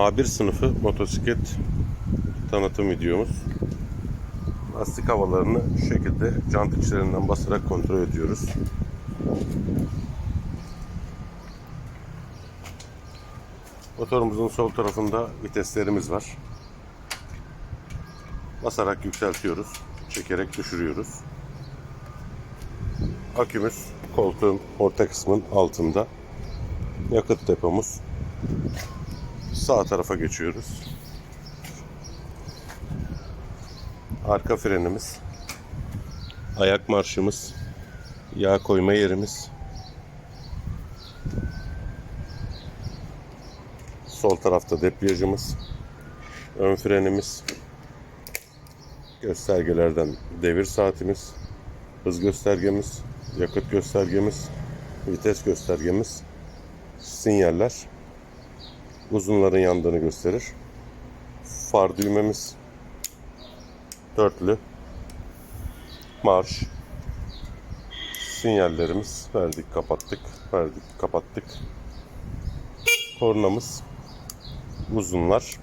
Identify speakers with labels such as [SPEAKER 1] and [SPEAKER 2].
[SPEAKER 1] A1 sınıfı motosiklet tanıtım videomuz. Lastik havalarını şu şekilde jant içlerinden basarak kontrol ediyoruz. Motorumuzun sol tarafında viteslerimiz var. Basarak yükseltiyoruz. Çekerek düşürüyoruz. Akümüz koltuğun orta kısmın altında. Yakıt depomuz sağ tarafa geçiyoruz. Arka frenimiz, ayak marşımız, yağ koyma yerimiz, sol tarafta debriyajımız, ön frenimiz, göstergelerden devir saatimiz, hız göstergemiz, yakıt göstergemiz, vites göstergemiz, sinyaller, uzunların yandığını gösterir. Far düğmemiz, dörtlü, marş, sinyallerimiz, verdik kapattık, verdik kapattık. Kornamız, uzunlar,